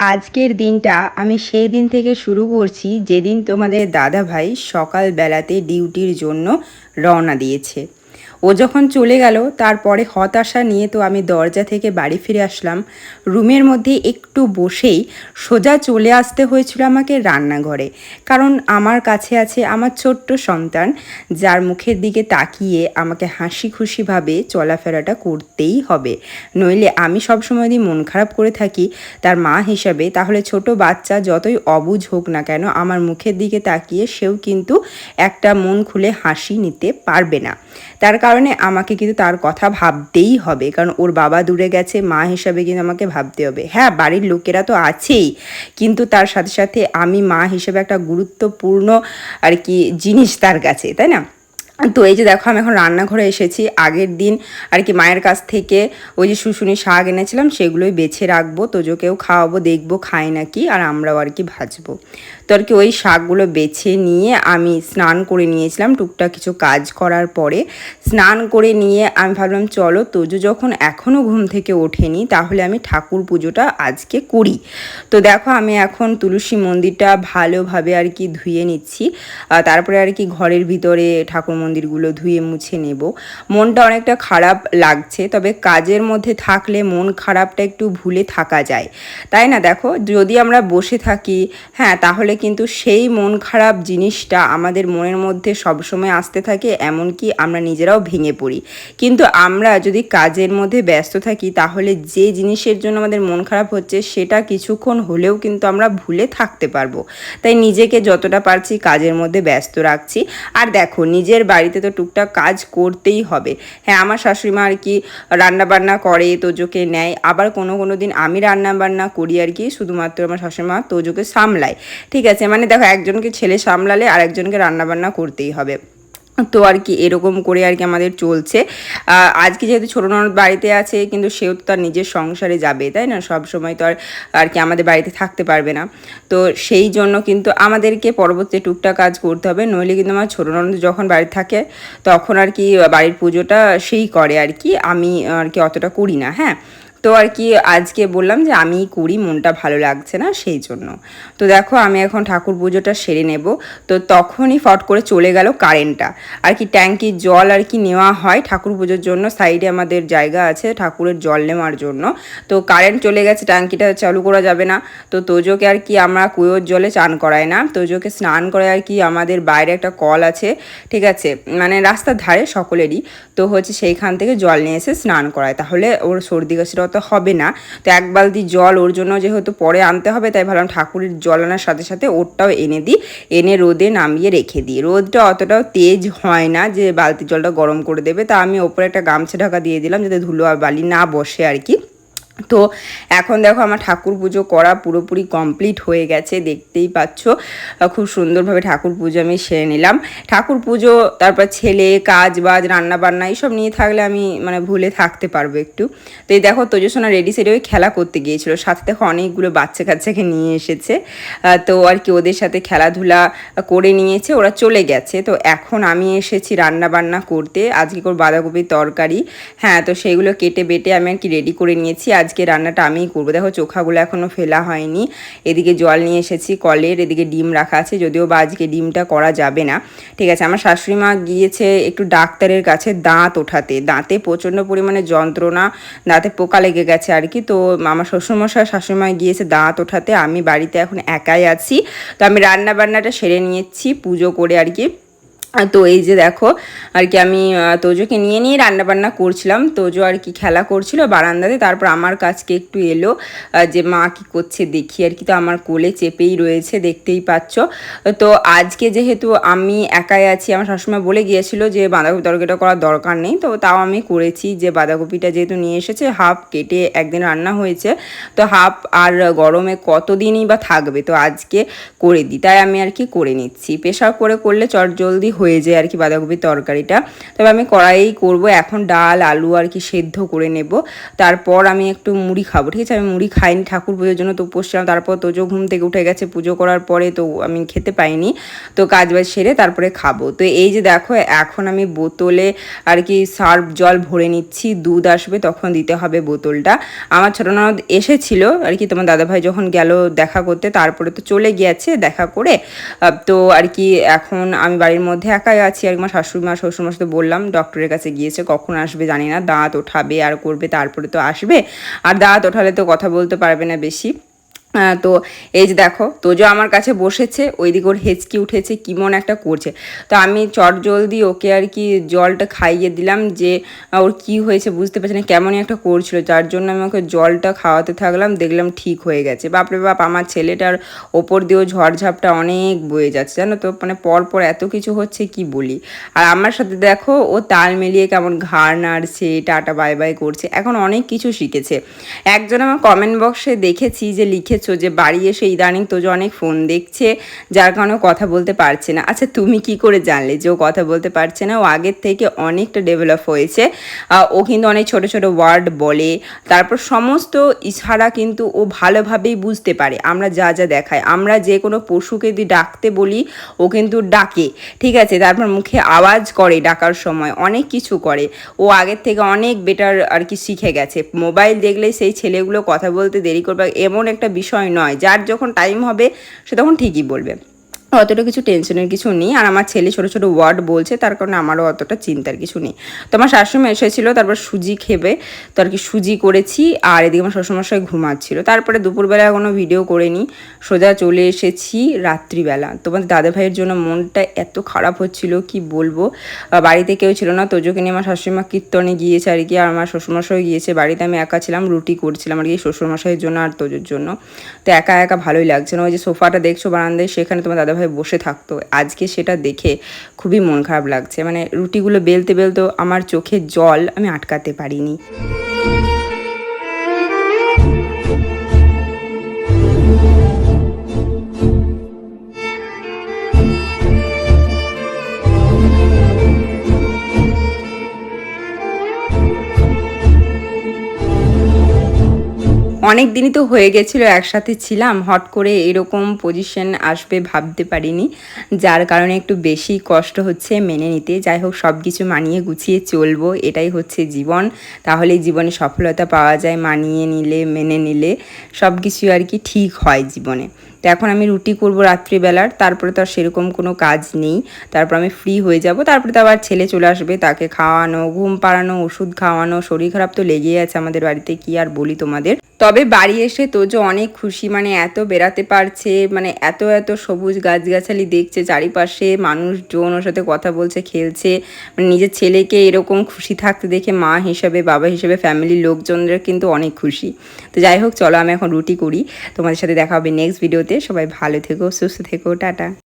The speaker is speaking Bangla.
আজকের দিনটা আমি সেই দিন থেকে শুরু করছি যেদিন তোমাদের দাদা ভাই সকালবেলাতে ডিউটির জন্য রওনা দিয়েছে। ও যখন চলে গেল, তারপরে হতাশা নিয়ে তো আমি দরজা থেকে বাড়ি ফিরে আসলাম। রুমের মধ্যে একটু বসেই সোজা চলে আসতে হয়েছিল আমাকে রান্নাঘরে। কারণ আমার কাছে আছে আমার ছোট্ট সন্তান, যার মুখের দিকে তাকিয়ে আমাকে হাসি খুশিভাবে চলাফেরাটা করতেই হবে। নইলে আমি সবসময় যদি মন খারাপ করে থাকি তার মা হিসাবে। তাহলে ছোট বাচ্চা যতই অবুঝ হোক না কেন, আমার মুখের দিকে তাকিয়ে সেও কিন্তু একটা মন খুলে হাসি নিতে পারবে না। তার আমাকে কিন্তু তার কথা ভাবতেই হবে। কারণ ওর বাবা দূরে গেছে, মা হিসাবে কিন্তু আমাকে ভাবতে হবে। হ্যাঁ বাড়ির লোকেরা তো আছেই, কিন্তু তার সাথে সাথে আমি মা হিসেবে একটা গুরুত্বপূর্ণ আর কি জিনিস তার কাছে, তাই না? তো এই যে দেখো, আমি এখন রান্নাঘরে এসেছি। আগের দিন আর কি মায়ের কাছ থেকে ওই যে শুশুনি শাক এনেছিলাম, সেগুলোই বেছে রাখব। তোজোকেও খাওয়াবো, দেখব খায় নাকি, আর আমরাও আর কি ভাজবো। তো আর কি ওই শাকগুলো বেছে নিয়ে আমি স্নান করে নিয়েছিলাম। টুকটাক কিছু কাজ করার পরে স্নান করে নিয়ে আমি ভাবলাম, চলো তোজো যখন এখনও ঘুম থেকে ওঠেনি, তাহলে আমি ঠাকুর পুজোটা আজকে করি। তো দেখো, আমি এখন তুলসী মন্দিরটা ভালোভাবে আর কি ধুয়ে নিচ্ছি। তারপরে আর কি ঘরের ভিতরে ঠাকুর মন্দিরগুলো ধুয়ে মুছে নেব। মনটা অনেকটা খারাপ লাগছে, তবে কাজের মধ্যে থাকলে মন খারাপটা একটু ভুলে থাকা যায়। তাই না? দেখো, যদি আমরা বসে থাকি হ্যাঁ তাহলে কিন্তু সেই মন খারাপ জিনিসটা আমাদের মনের মধ্যে সবসময় আসতে থাকে, এমনকি আমরা নিজেরাও ভেঙে পড়ি। কিন্তু আমরা যদি কাজের মধ্যে ব্যস্ত থাকি, তাহলে যে জিনিসের জন্য আমাদের মন খারাপ হচ্ছে, সেটা কিছুক্ষণ হলেও কিন্তু আমরা ভুলে থাকতে পারব। তাই নিজেকে যতটা পারছি কাজের মধ্যে ব্যস্ত রাখছি। আর দেখো, নিজের বাড়িতে তো টুকটাক কাজ করতেই হবে। হ্যাঁ আমার শাশুড়ি মা আর কি রান্নাবান্না করে, তোজোকে নেয়। আবার কোনো কোনো দিন আমি রান্নাবান্না করি আর কি, শুধুমাত্র আমার শাশুড়ি মা তোজোকে সামলায়। ঠিক আছে মানে দেখো একজনকে ছেলে সামলালে আর একজনকে রান্না বান্না করতেই হবে। তো আর কি এরকম করে আর কি আমাদের চলছে। আজকে যেহেতু ছোটো ননদ বাড়িতে আছে, কিন্তু সেও তো তার নিজের সংসারে যাবে, তাই না? সব সময় তো আর আর কি আমাদের বাড়িতে থাকতে পারবে না। তো সেই জন্য কিন্তু আমাদেরকে পরবর্তী টুকটাক কাজ করতে হবে, নইলে কিন্তু আমার ছোটো ননদ যখন বাড়িতে থাকে, তখন আর কি বাড়ির পুজোটা সেই করে আর কি। আমি আর কি অতটা করি না হ্যাঁ? তো আর কি আজকে বললাম যে আমি করি, মনটা ভালো লাগছে না, সেই জন্য। তো দেখো, আমি এখন ঠাকুর পুজোটা সেরে নেব। তো তখনই ফট করে চলে গেল কারেন্টটা। আর কি ট্যাঙ্কির জল আর কি নেওয়া হয় ঠাকুর পুজোর জন্য। সাইডে আমাদের জায়গা আছে ঠাকুরের জল নেওয়ার জন্য। তো কারেন্ট চলে গেছে, ট্যাঙ্কিটা চালু করা যাবে না। তো তোজোকে আর কি আমরা কুয়োর জলে চান করাই না। তোজোকে স্নান করে আর কি আমাদের বাইরে একটা কল আছে, ঠিক আছে? মানে রাস্তার ধারে সকলেরই। তো হচ্ছে সেইখান থেকে জল নিয়ে এসে স্নান করায়। তাহলে ওর সর্দি কাশিটা অত হবে না। তো এক বালতি জল ওর জন্য যেহেতু পরে আনতে হবে, তাই ভাবলাম ঠাকুরের জল আনার সাথে সাথে ওরটাও এনে দিই। এনে রোদে নামিয়ে রেখে দিই। রোদটা অতটাও তেজ হয় না যে বালতি জলটা গরম করে দেবে। তা আমি ওপরে একটা গামছা ঢাকা দিয়ে দিলাম যাতে ধুলো আর বালি না বসে আর কি। তো এখন দেখো আমার ঠাকুর পুজো করা পুরোপুরি কমপ্লিট হয়ে গেছে, দেখতেই পাচ্ছ। খুব সুন্দরভাবে ঠাকুর পুজো আমি সেরে নিলাম। ঠাকুর পুজো, তারপর ছেলে কাজ বাজ রান্না বান্না এইসব নিয়ে থাকলে আমি মানে ভুলে থাকতে পারব একটু। তো এই দেখো তোজসোনা রেডি সেরে ওই খেলা করতে গিয়েছিল। সাথে দেখো অনেকগুলো বাচ্চা কাচ্চাকে নিয়ে এসেছে। তো আর কি ওদের সাথে খেলাধুলা করে নিয়েছে, ওরা চলে গেছে। তো এখন আমি এসেছি রান্না বান্না করতে। আজকে করে বাঁধাকপির তরকারি। হ্যাঁ তো সেইগুলো কেটে বেটে আমি আর কি রেডি করে নিয়েছি। আজকে রান্নাটা আমিই করব। দেখো চোখাগুলো এখনও ফেলা হয়নি। এদিকে জল নিয়ে এসেছি কলের, এদিকে ডিম রাখা আছে, যদিও বা আজকে ডিমটা করা যাবে না। ঠিক আছে, আমার শাশুড়ি মা গিয়েছে একটু ডাক্তারের কাছে দাঁত ওঠাতে। দাঁতে প্রচণ্ড পরিমাণে যন্ত্রণা, দাঁতে পোকা লেগে গেছে আর কি। তো আমার শ্বশুরমশাই শাশুড়ি মা গিয়েছে দাঁত ওঠাতে। আমি বাড়িতে এখন একাই আছি। তো আমি রান্না বান্নাটা সেরে নিয়েছি, পুজো করে আর কি। তো এই যে দেখো, আর কি আমি তোজোকে নিয়ে নিয়ে রান্না বান্না করছিলাম। তোজো আর কি খেলা করছিল বারান্দাতে। তারপর আমার কাছকে একটু এলো যে মা কি করছে দেখি। আর কি তো আমার কোলে চেপেই রয়েছে, দেখতেই পাচ্ছ। তো আজকে যেহেতু আমি একাই আছি, আমার সবসময় বলে গিয়েছিল যে বাঁধাকপি তরকারিটা করার দরকার নেই। তো তাও আমি করেছি যে বাঁধাকপিটা যেহেতু নিয়ে এসেছে, হাফ কেটে একদিন রান্না হয়েছে। তো হাফ আর গরমে কতদিনই বা থাকবে, তো আজকে করে দিই। তাই আমি আর কি করে নিচ্ছি। প্রেশার করে করলে চট জলদি হয়ে যায় আর কি বাঁধাকপির তরকারিটা। তবে আমি কড়াইয়েই করব। এখন ডাল, আলু আর কি সেদ্ধ করে নেব। তারপর আমি একটু মুড়ি খাব, ঠিক আছে? আমি মুড়ি খাইনি ঠাকুর পুজোর জন্য, তো উপোস ছিলাম। তারপর তোজো ঘুম থেকে উঠে গেছে, পুজো করার পরে তো আমি খেতে পাইনি। তো কাজ বাজ সেরে তারপরে খাব। তো এই যে দেখো, এখন আমি বোতলে আর কি সার্ফ জল ভরে নিচ্ছি। দুধ আসবে, তখন দিতে হবে বোতলটা। আমার ছোটো ননদ এসেছিল আর কি, তোমার দাদাভাই যখন গেল দেখা করতে, তারপরে তো চলে গিয়েছে দেখা করে। তো আর কি এখন আমি বাড়ির মধ্যে একাই আছি, আর আমার শাশুড়ি মা, শ্বশুর মাস তো বললাম ডক্টরের কাছে গিয়েছে, কখন আসবে জানি না, দাঁত ওঠাবে আর করবে, তারপরে তো আসবে, আর দাঁত ওঠালে তো কথা বলতে পারবে না বেশি। তো এই যে দেখো, তোজো আমার কাছে বসেছে, ওইদিকে ওর হেঁচকি উঠেছে, কেমন একটা করছে। তো আমি চট জলদি ওকে আর কি জলটা খাইয়ে দিলাম যে ওর কি হয়েছে বুঝতে পারছি না, কেমনই একটা করছিল। যার জন্য আমি ওকে জলটা খাওয়াতে থাকলাম, দেখলাম ঠিক হয়ে গেছে। বাপরে বাপ, আমার ছেলেটার ওপর দিয়েও ঝড়ঝাপটা অনেক বয়ে যাচ্ছে, জানো তো? মানে পর পর এত কিছু হচ্ছে, কি বলি? আর আমার সাথে দেখো, ও তাল মিলিয়ে কেমন ঘাড় নাড়ছে, টাটা বাই বাই করছে, এখন অনেক কিছু শিখেছে। একজন আমার কমেন্ট বক্সে দেখেছি যে লিখেছো যে বাড়ি এসে ইদানিং তো অনেক ফোন দেখছে, যার কারণে কথা বলতে পারছে না। আচ্ছা তুমি কি করে জানলে যে ও কথা বলতে পারছে না? ও আগের থেকে অনেকটা ডেভেলপ হয়েছে। ও কিন্তু অনেক ছোট ছোট ওয়ার্ড বলে, তারপর সমস্ত ইশারা কিন্তু ও ভালোভাবেই বুঝতে পারে। আমরা যা যা দেখাই, আমরা যে কোনো পশুকে যদি ডাকতে বলি, ও কিন্তু ডাকে, ঠিক আছে? তারপর মুখে আওয়াজ করে ডাকার সময়, অনেক কিছু করে। ও আগের থেকে অনেক বেটার আর কি শিখে গেছে। মোবাইল দেখলে সেই ছেলেগুলো কথা বলতে দেরি করবে, এমন একটা বিষয় নয়। যার যখন টাইম হবে সে তখন ঠিকই বলবে। অতটা কিছু টেনশনের কিছু নেই। আর আমার ছেলে ছোটো ছোটো ওয়ার্ড বলছে, তার কারণে আমারও অতটা চিন্তার কিছু নেই। তো আমার শাশুড়ি এসেছিল, তারপর সুজি খেবে, তো আর কি সুজি করেছি, আর এদিকে আমার শ্বশুরমশাই ঘুমাচ্ছিল। তারপরে দুপুরবেলা কোনো ভিডিও করিনি, সোজা চলে এসেছি রাত্রিবেলা। তোমাদের দাদা ভাইয়ের জন্য মনটা এত খারাপ হচ্ছিল, কি বলব? বাড়িতে কেউ ছিল না তোজোকে নিয়ে আমার শাশুড়িমা কীর্তনে গিয়েছে আর কি, আর আমার শ্বশুরমশাই গিয়েছে। বাড়িতে আমি একা ছিলাম, রুটি করছিলাম আর কি শ্বশুরমশাইয়ের জন্য আর তোজোর জন্য। তো একা একা ভালোই লাগছে না। ওই যে সোফাটা দেখছ বারান্দায়, সেখানে তোমার দাদাভাই বসে থাকতো। আজকে সেটা দেখে খুবই মন খারাপ লাগছে। মানে রুটিগুলো বেলতে বেলতেও আমার চোখে জল আমি আটকাতে পারিনি। অনেক দিনই তো হয়ে গেছিল, একসাথে ছিলাম, হট করে এরকম পজিশন আসবে ভাবতে পারিনি। যার কারণে একটু বেশি কষ্ট হচ্ছে মেনে নিতে। যাই হোক সব কিছু মানিয়ে গুছিয়ে চলবো, এটাই হচ্ছে জীবন। তাহলে জীবনে সফলতা পাওয়া যায়, মানিয়ে নিলে, মেনে নিলে সব কিছু আর কি ঠিক হয় জীবনে। তো এখন আমি রুটি করব রাত্রিবেলার, তারপরে তো আর সেরকম কোনো কাজ নেই। তারপর আমি ফ্রি হয়ে যাব, তারপরে তো আবার ছেলে চলে আসবে, তাকে খাওয়ানো, ঘুম পাড়ানো, ওষুধ খাওয়ানো, শরীর খারাপ তো লেগেই আছে আমাদের বাড়িতে, কি আর বলি তোমাদের? তবে বাড়ি এসে তোজো অনেক খুশি মানে এত বেড়াতে পারছে মানে এত এত সবুজ গাছগাছালি দেখছে, চারিপাশে মানুষজন ওর সাথে কথা বলছে, খেলছে মানে নিজের ছেলেকে এরকম খুশি থাকতে দেখে মা হিসেবে, বাবা হিসেবে ফ্যামিলির লোকজনরা কিন্তু অনেক খুশি। তো যাই হোক, চলো আমি এখন রুটি করি। তোমাদের সাথে দেখা হবে নেক্সট ভিডিওতে সবাই ভালো থেকো, সুস্থ থেকো, টাটা।